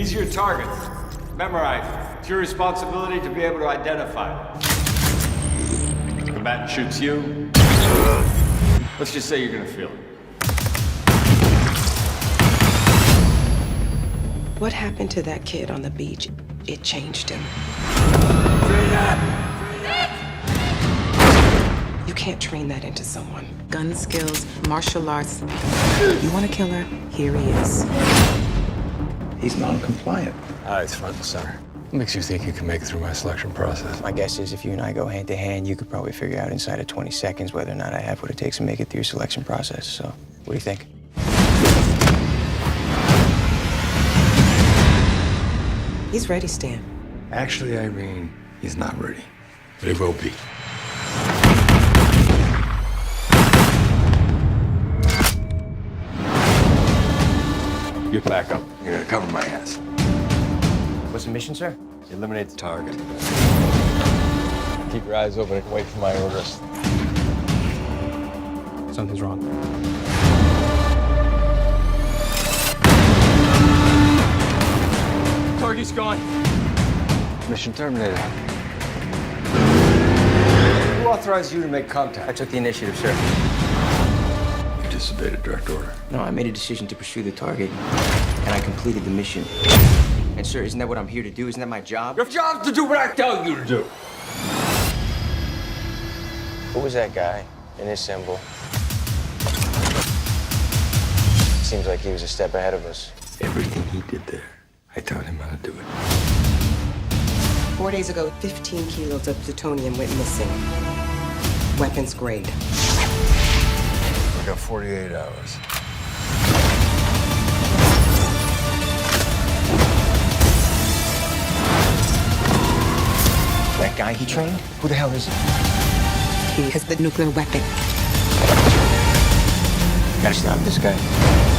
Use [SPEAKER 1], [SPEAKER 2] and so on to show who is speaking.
[SPEAKER 1] These are your targets. Memorize. It's your responsibility to be able to identify them. Combatant shoots you. Let's just say you're gonna feel it.
[SPEAKER 2] What happened to that kid on the beach? It changed him. You can't train that into someone.
[SPEAKER 3] gun skills, martial arts. You want a killer? Here he is.
[SPEAKER 4] He's non-compliant.
[SPEAKER 5] Eyes ah, front and center. What makes you think you can make it through my selection process?
[SPEAKER 6] My guess is if you and I go hand to hand, you could probably figure out inside of 20 seconds whether or not I have what it takes to make it through your selection process. So, what do you think?
[SPEAKER 2] He's ready, Stan.
[SPEAKER 4] Actually, Irene, he's not ready. But he will be.
[SPEAKER 1] Get back up.
[SPEAKER 4] You're gonna cover my ass.
[SPEAKER 6] What's the mission, sir?
[SPEAKER 1] Eliminate the target.
[SPEAKER 5] Keep your eyes open and wait for my orders.
[SPEAKER 6] Something's wrong.
[SPEAKER 1] Target's gone.
[SPEAKER 5] Mission terminated.
[SPEAKER 1] Who authorized you to make contact?
[SPEAKER 6] I took the initiative, sir.
[SPEAKER 4] You disobeyed a direct order.
[SPEAKER 6] No, I made a decision to pursue the target, and I completed the mission. And, sir, isn't that what I'm here to do? Isn't that my job?
[SPEAKER 1] Your job's to do what I tell you to do.
[SPEAKER 6] Who was that guy in his symbol? Seems like he was a step ahead of us.
[SPEAKER 4] Everything he did there, I taught him how to do it.
[SPEAKER 2] Four days ago, 15 kilos of plutonium went missing. Weapons grade.
[SPEAKER 5] Got 48 hours.
[SPEAKER 6] That guy he trained? Who the hell is he?
[SPEAKER 3] He has the nuclear weapon.
[SPEAKER 6] Gotta stop this guy.